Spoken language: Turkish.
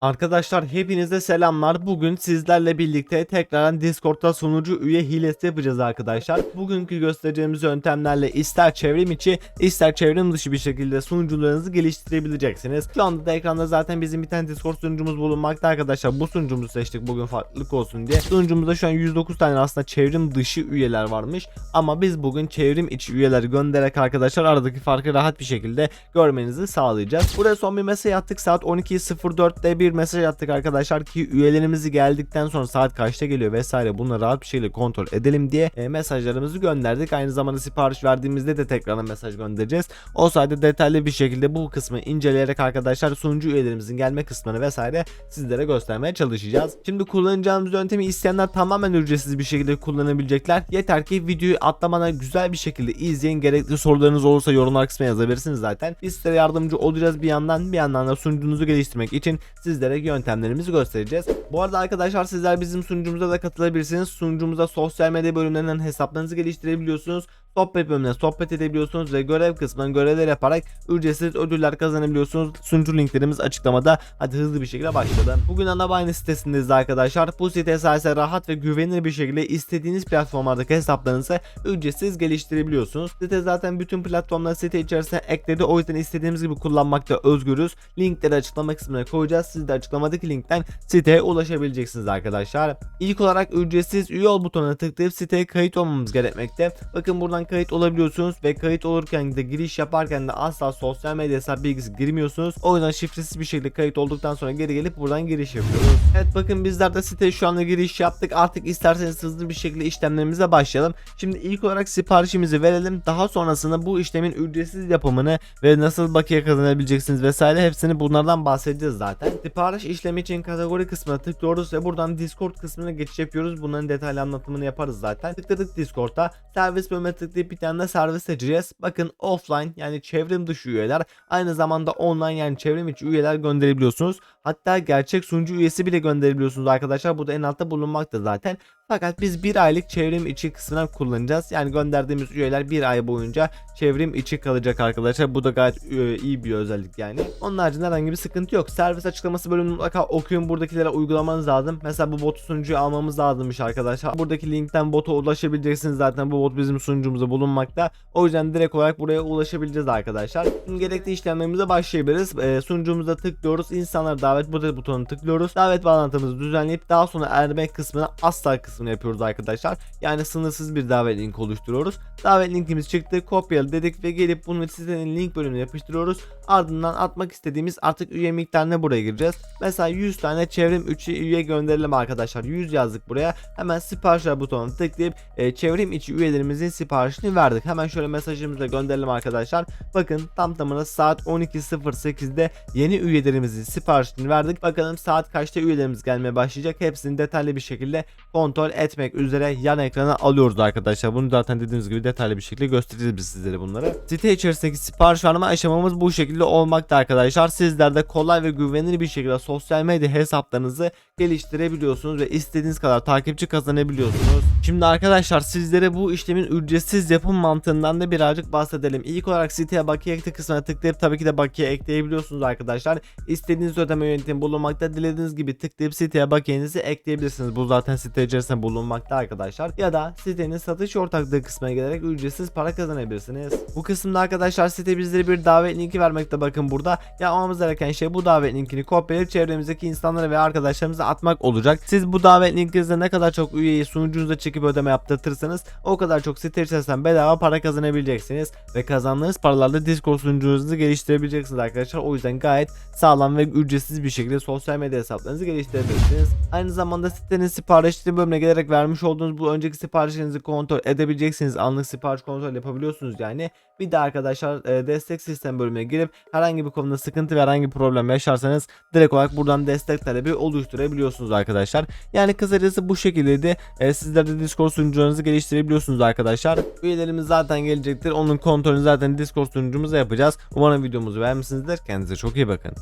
Arkadaşlar hepinize selamlar. Bugün sizlerle birlikte tekrardan Discord'da sunucu üye hilesi yapacağız arkadaşlar. Bugünkü göstereceğimiz yöntemlerle ister çevrim içi ister çevrim dışı bir şekilde sunucularınızı geliştirebileceksiniz. Şu anda da ekranda zaten bizim bir tane Discord sunucumuz bulunmakta arkadaşlar. Bu sunucumuzu seçtik bugün farklılık olsun diye. Sunucumuzda şu an 109 tane aslında çevrim dışı üyeler varmış. Ama biz bugün çevrim içi üyeleri göndererek arkadaşlar aradaki farkı rahat bir şekilde görmenizi sağlayacağız. Buraya son bir mesaj attık saat 12.04'te bir mesaj attık arkadaşlar ki üyelerimizi geldikten sonra saat kaçta geliyor vesaire bunları rahat bir şekilde kontrol edelim diye e, mesajlarımızı gönderdik. Aynı zamanda sipariş verdiğimizde de tekrardan mesaj göndereceğiz. O sayede detaylı bir şekilde bu kısmı inceleyerek arkadaşlar sunucu üyelerimizin gelme kısmını vesaire sizlere göstermeye çalışacağız. Şimdi kullanacağımız yöntemi isteyenler tamamen ücretsiz bir şekilde kullanabilecekler. Yeter ki videoyu atlamadan güzel bir şekilde izleyin. Gerekli sorularınız olursa yorumlar kısmına yazabilirsiniz zaten. Biz size yardımcı olacağız bir yandan. Bir yandan da sunucunuzu geliştirmek için sizlere yöntemlerimizi göstereceğiz. Bu arada arkadaşlar sizler bizim sunucumuza da katılabilirsiniz. Sunucumuzda sosyal medya bölümlerinden hesaplarınızı geliştirebiliyorsunuz. Sohbet bölümüne sohbet edebiliyorsunuz ve görev kısmından görevler yaparak ücretsiz ödüller kazanabiliyorsunuz. Sunucu linklerimiz açıklamada. Hadi hızlı bir şekilde başlayalım. Bugün Anabayne sitesindeyiz arkadaşlar. Bu site sayesinde rahat ve güvenilir bir şekilde istediğiniz platformlardaki hesaplarınızı ücretsiz geliştirebiliyorsunuz. Site zaten bütün platformları site içerisine ekledi. O yüzden istediğimiz gibi kullanmakta özgürüz. Linkleri açıklama kısmına koyacağız. Siz de açıklamadaki linkten siteye ulaşabileceksiniz arkadaşlar. İlk olarak ücretsiz üye ol butonuna tıklayıp siteye kayıt olmamız gerekmekte. Bakın buradan kayıt olabiliyorsunuz ve kayıt olurken de giriş yaparken de asla sosyal medya hesap bilgisi girmiyorsunuz. O yüzden şifresiz bir şekilde kayıt olduktan sonra geri gelip buradan giriş yapıyoruz. Evet bakın bizler de siteye şu anda giriş yaptık. Artık isterseniz hızlı bir şekilde işlemlerimize başlayalım. Şimdi ilk olarak siparişimizi verelim. Daha sonrasında bu işlemin ücretsiz yapımını ve nasıl bakiye kazanabileceksiniz vesaire hepsini bunlardan bahsedeceğiz zaten. Sipariş işlemi için kategori kısmına tıklıyoruz ve buradan Discord kısmına geçiş yapıyoruz. Bunların detaylı anlatımını yaparız zaten. Tıkladık Discord'a. Servis bölümüne tıklayıp bir tane de servis seçeceğiz. Bakın offline yani çevrim dışı üyeler aynı zamanda online yani çevrim içi üyeler gönderebiliyorsunuz. Hatta gerçek sunucu üyesi bile gönderebiliyorsunuz arkadaşlar. Bu da en altta bulunmakta zaten. Fakat biz bir aylık çevrim içi kısmına kullanacağız. Yani gönderdiğimiz üyeler bir ay boyunca çevrim içi kalacak arkadaşlar. Bu da gayet e, iyi bir özellik yani. Onun haricinde herhangi bir sıkıntı yok. Servis açıklaması bölümünü mutlaka okuyun. Buradakilere uygulamanız lazım. Mesela bu botu sunucuya almamız lazımmış arkadaşlar. Buradaki linkten bota ulaşabileceksiniz zaten. Bu bot bizim sunucumuzda bulunmakta. O yüzden direkt olarak buraya ulaşabileceğiz arkadaşlar. Şimdi gerekli işlemlerimize başlayabiliriz. E, sunucumuza tıklıyoruz. İnsanlara davet butonuna tıklıyoruz. Davet bağlantımızı düzenleyip daha sonra ermek kısmına asla kısmını yapıyoruz arkadaşlar. Yani sınırsız bir davet linki oluşturuyoruz. Davet linkimiz çıktı. Kopyala dedik ve gelip bunu sitenin link bölümüne yapıştırıyoruz. Ardından atmak istediğimiz artık üye miktarına buraya gireceğiz. Mesela 100 tane çevrim 3'ü üye gönderelim arkadaşlar. 100 yazdık buraya. Hemen siparişler butonuna tıklayıp e, çevrim içi üyelerimizin siparişini verdik. Hemen şöyle mesajımızı da gönderelim arkadaşlar. Bakın tam tamına saat 12.08'de yeni üyelerimizin siparişini verdik. Bakalım saat kaçta üyelerimiz gelmeye başlayacak. Hepsini detaylı bir şekilde kontrol etmek üzere yan ekrana alıyoruz arkadaşlar. Bunu zaten dediğimiz gibi detaylı bir şekilde göstereceğiz biz sizlere bunları. Site içerisindeki sipariş verme aşamamız bu şekilde olmakta arkadaşlar. Sizler de kolay ve güvenilir bir şekilde sosyal medya hesaplarınızı geliştirebiliyorsunuz ve istediğiniz kadar takipçi kazanabiliyorsunuz. Şimdi arkadaşlar sizlere bu işlemin ücretsiz yapım mantığından da birazcık bahsedelim. İlk olarak siteye bakiye ekle kısmına tıklayıp tabii ki de bakiye ekleyebiliyorsunuz arkadaşlar. İstediğiniz ödeme yöntemi bulunmakta. Dilediğiniz gibi tıklayıp siteye bakiyenizi ekleyebilirsiniz. Bu zaten site içerisinde bulunmakta arkadaşlar. Ya da sitenin satış ortaklığı kısmına gelerek ücretsiz para kazanabilirsiniz. Bu kısımda arkadaşlar site bizlere bir davet linki vermekte bakın burada. Yapmamız gereken şey bu davet linkini kopyalayıp çevremizdeki insanlara ve arkadaşlarımıza atmak olacak. Siz bu davet linkinizde ne kadar çok üyeyi sunucunuza çekip ödeme yaptırtırsanız o kadar çok site içerisinden bedava para kazanabileceksiniz. Ve kazandığınız paralarla Discord sunucunuzu geliştirebileceksiniz arkadaşlar. O yüzden gayet sağlam ve ücretsiz bir şekilde sosyal medya hesaplarınızı geliştirebilirsiniz. Aynı zamanda sitenin siparişleri bölümüne gelerek vermiş olduğunuz bu önceki siparişlerinizi kontrol edebileceksiniz. Anlık sipariş kontrol yapabiliyorsunuz yani. Bir de arkadaşlar e, destek sistem bölümüne girip herhangi bir konuda sıkıntı ve herhangi bir problem yaşarsanız direkt olarak buradan destek talebi oluşturabiliyorsunuz arkadaşlar. Yani kısacası bu şekilde de e, sizler de Discord sunucularınızı geliştirebiliyorsunuz arkadaşlar. Üyelerimiz zaten gelecektir. Onun kontrolünü zaten Discord sunucumuza yapacağız. Umarım videomuzu beğenmişsinizdir. Kendinize çok iyi bakın.